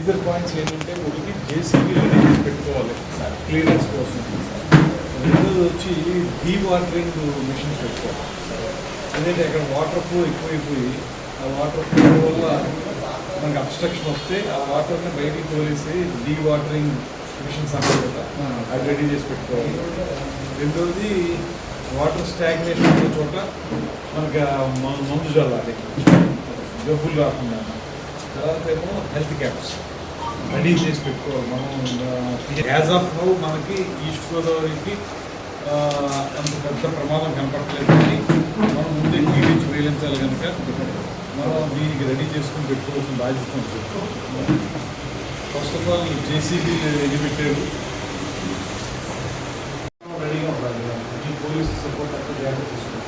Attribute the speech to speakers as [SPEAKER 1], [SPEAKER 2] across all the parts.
[SPEAKER 1] Major points ఏంటంటే ఒకటి JCB పెట్టుకోవాలి. క్లియరెన్స్ కోసం. రెండోది వచ్చి డీ వాటరింగ్ మిషన్స్ పెట్టుకోవాలి. ఎందుకంటే అక్కడ వాటర్ ఫ్లో ఎక్కువైపోయి ఆ వాటర్ ఫ్లో వల్ల మనకి అబ్స్ట్రక్షన్ వస్తే ఆ వాటర్ని బయటికి తోలేసి డీ వాటరింగ్ మిషన్స్ అంటారు కదా అది రెడీ చేసి పెట్టుకోవాలి. రెండోది వాటర్ స్టాగ్నేషన్ ఉండే చోట మనకి మందు చల్లాలి జబ్బులు రాకుండా. తర్వాత ఏమో హెల్త్ క్యాంప్స్ రెడీ చేసి పెట్టుకోవాలి. మనం యాజ్ ఆఫ్ నౌ మనకి ఈస్ట్ గోదావరికి అంత పెద్ద ప్రమాదం కనపడలేదు కానీ మనం ముందే టీడీకి వేయించాలి కనుక మనం దీనికి రెడీ చేసుకుని పెట్టుకోవాల్సిన బాధ్యత ఉంటుంది ఫస్ట్ ఆఫ్ ఆల్ జేసీబీ ఎన్ని పెట్టారు రెడీగా ఉండాలి. ఈ పోలీస్ సపోర్ట్ అంతా జాగ్రత్త తీసుకుంటాం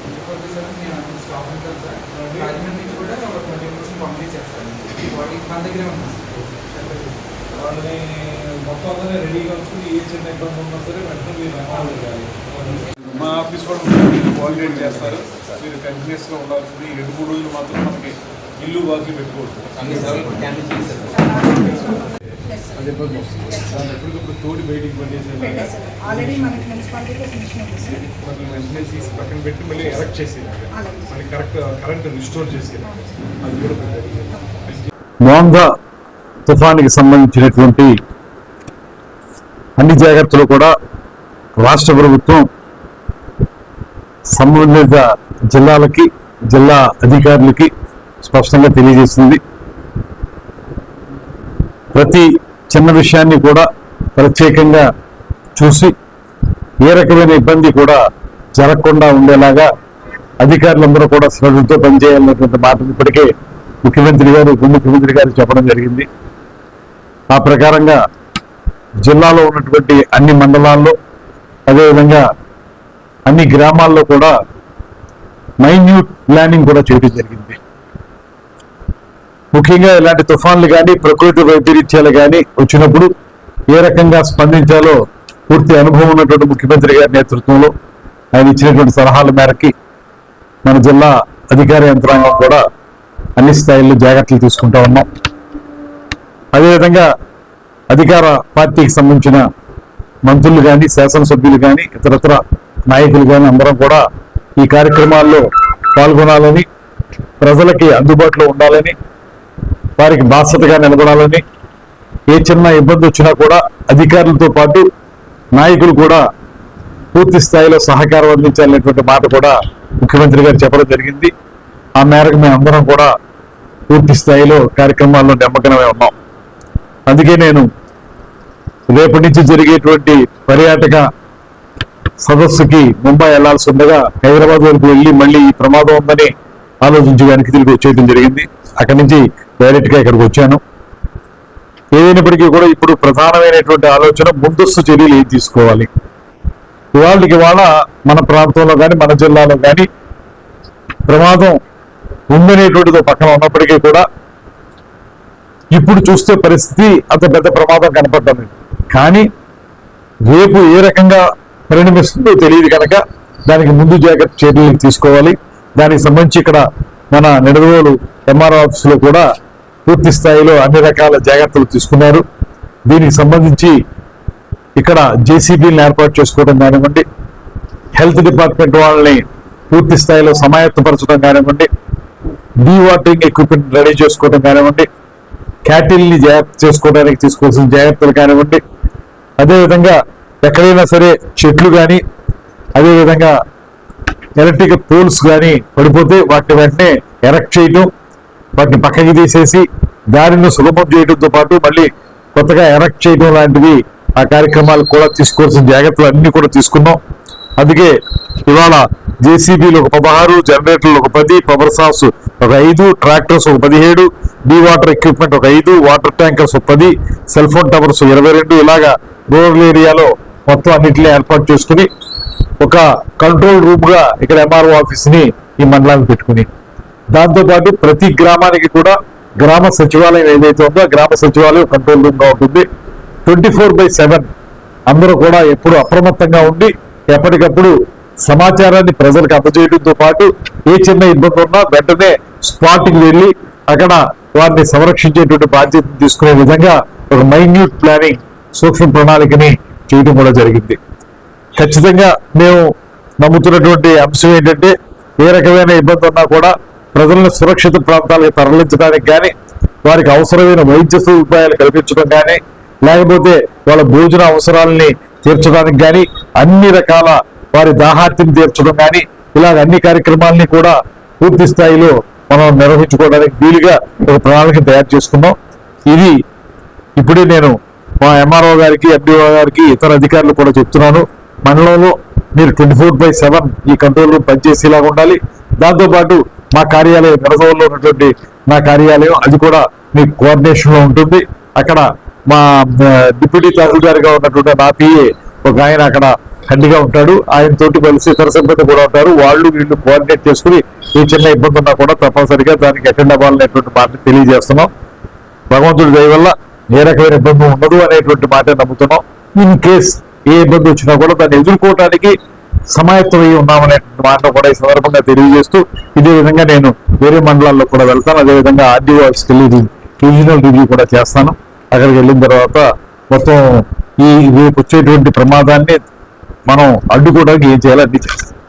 [SPEAKER 2] ఉంటాను సార్ రాజమండ్రి నుంచి కూడా ఒక ట్వంటీ మినిట్స్ పంపించేస్తాను బాడీ మన దగ్గరే ఉన్నాను
[SPEAKER 1] వాళ్ళని మొత్తం అందరినీ రెడీగా ఉంచుకుని ఏ చిన్న ఇబ్బంది ఉన్నా సరే వెంటనే మీరు చేయాలి మా ఆఫీస్ కూడా మీరు కోఆర్డినేట్ చేస్తారు. మీరు కంటిన్యూస్గా ఉండాల్సింది రెండు మూడు రోజులు మాత్రం మనకి ఇల్లు వాకి పెట్టుకోవచ్చు. ఎప్పటికప్పుడు తోడి బయటికి
[SPEAKER 3] మనకి
[SPEAKER 1] వెంటనే తీసి పక్కన పెట్టి మళ్ళీ ఎరెక్ట్ చేసేలాగా
[SPEAKER 3] అలాగే
[SPEAKER 1] మళ్ళీ కరెక్ట్ కరెంట్ రిస్టోర్ చేసేలాగా అది కూడా పెట్టాలి
[SPEAKER 4] తుఫానికి సంబంధించినటువంటి అన్ని జాగ్రత్తలు కూడా రాష్ట్ర ప్రభుత్వం సంబంధిత జిల్లాలకి జిల్లా అధికారులకి స్పష్టంగా తెలియజేసింది. ప్రతి చిన్న విషయాన్ని కూడా ప్రత్యేకంగా చూసి ఏ రకమైన ఇబ్బంది కూడా జరగకుండా ఉండేలాగా అధికారులందరూ కూడా శ్రద్ధతో పనిచేయాలన్నటువంటి మాటను ఇప్పటికే ముఖ్యమంత్రి గారు ఉప ముఖ్యమంత్రి గారు చెప్పడం జరిగింది. ఆ ప్రకారంగా జిల్లాలో ఉన్నటువంటి అన్ని మండలాల్లో అదేవిధంగా అన్ని గ్రామాల్లో కూడా మైన్యూట్ ప్లానింగ్ కూడా చేయడం జరిగింది. ముఖ్యంగా ఇలాంటి తుఫాన్లు కానీ ప్రకృతి వైపరీత్యాలు కానీ వచ్చినప్పుడు ఏ రకంగా స్పందించాలో పూర్తి అనుభవం ఉన్నటువంటి ముఖ్యమంత్రి గారి నేతృత్వంలో ఆయన ఇచ్చినటువంటి సలహాల మేరకి మన జిల్లా అధికార యంత్రాంగం కూడా అన్ని స్థాయిల్లో జాగ్రత్తలు తీసుకుంటా ఉన్నాం. అదేవిధంగా అధికార పార్టీకి సంబంధించిన మంత్రులు కానీ శాసనసభ్యులు కానీ ఇతరత్ర నాయకులు కానీ అందరం కూడా ఈ కార్యక్రమాల్లో పాల్గొనాలని ప్రజలకి అందుబాటులో ఉండాలని వారికి బాధ్యతగా నిలబడాలని ఏ చిన్న ఇబ్బంది వచ్చినా కూడా అధికారులతో పాటు నాయకులు కూడా పూర్తి స్థాయిలో సహకారం అందించాలనేటువంటి మాట కూడా ముఖ్యమంత్రి గారు చెప్పడం జరిగింది. ఆ మేరకు మేము అందరం కూడా పూర్తి స్థాయిలో కార్యక్రమాల్లో నిమ్మకమే ఉన్నాం. అందుకే నేను రేపటి నుంచి జరిగేటువంటి పర్యాటక సదస్సుకి ముంబై వెళ్ళాల్సి ఉండగా హైదరాబాద్ వరకు వెళ్ళి మళ్ళీ ఈ ప్రమాదం ఉందని ఆలోచించి వెనక్కి తిరిగి వచ్చేయడం జరిగింది. అక్కడి నుంచి డైరెక్ట్గా ఇక్కడికి వచ్చాను. ఏదైనప్పటికీ కూడా ఇప్పుడు ప్రధానమైనటువంటి ఆలోచన ముందస్తు చర్యలు ఏం తీసుకోవాలి? ఇవాళకి ఇవాళ మన ప్రాంతంలో కానీ మన జిల్లాలో కానీ ప్రమాదం ఉందనేటువంటిది పక్కన ఉన్నప్పటికీ కూడా ఇప్పుడు చూస్తే పరిస్థితి అంత పెద్ద ప్రమాదం కనపడటం లేదు కానీ రేపు ఏ రకంగా పరిణమిస్తుందో తెలియదు కనుక దానికి ముందు జాగ్రత్త చర్యలు తీసుకోవాలి. దానికి సంబంధించి ఇక్కడ మన నిడదవోలు ఎంఆర్ఓ ఆఫీసులో కూడా పూర్తి స్థాయిలో అన్ని రకాల జాగ్రత్తలు తీసుకున్నారు. దీనికి సంబంధించి ఇక్కడ జేసీబీలను ఏర్పాటు చేసుకోవడం కానివ్వండి హెల్త్ డిపార్ట్మెంట్ వాళ్ళని పూర్తి స్థాయిలో సమాయత్తపరచడం కానివ్వండి డీ వాటరింగ్ ఎక్విప్మెంట్ రెడీ చేసుకోవడం కానివ్వండి క్యాటిల్ని జాగ్రత్త చేసుకోవడానికి తీసుకోవాల్సిన జాగ్రత్తలు కానివ్వండి. అదేవిధంగా ఎక్కడైనా సరే చెట్లు కానీ అదేవిధంగా ఎలక్ట్రిక్ పోల్స్ కానీ పడిపోతే వాటిని వెంటనే ఎరెక్ట్ చేయటం వాటిని పక్కకి తీసేసి దారిని సులభం చేయడంతో పాటు మళ్ళీ కొత్తగా ఎరెక్ట్ చేయడం లాంటివి ఆ కార్యక్రమాలు కూడా తీసుకోవాల్సిన జాగ్రత్తలు అన్నీ కూడా తీసుకున్నాం. అందుకే ఇవాళ జేసీబీలు ఒక పదహారు జనరేటర్లు ఒక పది పవర్ సాస్ ఒక ఐదు ట్రాక్టర్స్ ఒక పదిహేడు డీ వాటర్ ఎక్విప్మెంట్ ఒక ఐదు వాటర్ ట్యాంకర్స్ ఒక పది సెల్ ఫోన్ టవర్స్ ఇరవై రెండు. ఇలాగా రూరల్ ఏరియాలో మొత్తం అన్నింటినీ ఏర్పాటు చేసుకుని ఒక కంట్రోల్ రూమ్గా ఇక్కడ ఎంఆర్ఓ ఆఫీస్ని ఈ మండలానికి పెట్టుకుని. దాంతోపాటు ప్రతి గ్రామానికి కూడా గ్రామ సచివాలయం ఏదైతే ఉందో గ్రామ సచివాలయం కంట్రోల్ రూమ్గా ఉంటుంది. ట్వంటీ ఫోర్ బై సెవెన్ అందరూ కూడా ఎప్పుడు అప్రమత్తంగా ఉండి ఎప్పటికప్పుడు సమాచారాన్ని ప్రజలకు అందజేయడంతో పాటు ఏ చిన్న ఇబ్బంది ఉన్నా వెంటనే స్పాట్కి వెళ్ళి అక్కడ వారిని సంరక్షించేటువంటి బాధ్యత తీసుకునే విధంగా ఒక మైన్యూట్ ప్లానింగ్ సూక్ష్మ ప్రణాళికని చేయడం కూడా జరిగింది. ఖచ్చితంగా మేము నమ్ముతున్నటువంటి అంశం ఏంటంటే ఏ రకమైన ఇబ్బంది ఉన్నా కూడా ప్రజలను సురక్షిత ప్రాంతాలకు తరలించడానికి కానీ వారికి అవసరమైన వైద్య సదుపాయాలు కల్పించడం కానీ లేకపోతే వాళ్ళ భోజన అవసరాలని తీర్చడానికి కానీ అన్ని రకాల వారి దాహార్తిని తీర్చడం కానీ ఇలాగ అన్ని కార్యక్రమాలని కూడా పూర్తి స్థాయిలో మనం నిర్వహించుకోవడానికి వీలుగా ఒక ప్రణాళిక తయారు చేసుకున్నాం. ఇది ఇప్పుడే నేను మా ఎంఆర్ఓ గారికి ఎండిఓ గారికి ఇతర అధికారులు కూడా చెప్తున్నాను. మండలంలో మీరు ట్వంటీ ఫోర్ బై సెవెన్ ఈ కంట్రోల్ రూమ్ పనిచేసేలాగా ఉండాలి. దాంతోపాటు మా కార్యాలయం నిరసవల్లో ఉన్నటువంటి నా కార్యాలయం అది కూడా మీ కోఆర్డినేషన్లో ఉంటుంది. అక్కడ మా డిప్యూటీ తహసీల్దార్గా ఉన్నటువంటి నా పిఏ ఒక ఆయన అక్కడ హండిగా ఉంటాడు. ఆయన తోటి కలిసి ఇతర సిబ్బంది కూడా ఉంటారు. వాళ్ళు వీళ్ళు కోఆర్డినేట్ చేసుకుని ఏ చిన్న ఇబ్బంది ఉన్నా కూడా తప్పనిసరిగా దానికి అటెండ్ అవ్వాలనేటువంటి మాట తెలియజేస్తున్నాం. భగవంతుడి దయ వల్ల ఏ రకమైన ఇబ్బంది ఉండదు అనేటువంటి మాట నమ్ముతున్నాం. ఇన్ కేస్ ఏ ఇబ్బంది వచ్చినా కూడా దాన్ని ఎదుర్కోవడానికి సమాయత్తమై ఉన్నామనేటువంటి మాట కూడా ఈ సందర్భంగా తెలియజేస్తూ ఇదే విధంగా నేను వేరే మండలాల్లో కూడా వెళ్తాను. అదేవిధంగా ఆర్డీఓ ఆఫీస్కి వెళ్ళి రీజనల్ రివ్యూ కూడా చేస్తాను. అక్కడికి వెళ్ళిన తర్వాత మొత్తం ఈ రేపు వచ్చేటువంటి ప్రమాదాన్ని మనం అడ్డుకోవడానికి ఏం చేయాలో అన్ని చేస్తాం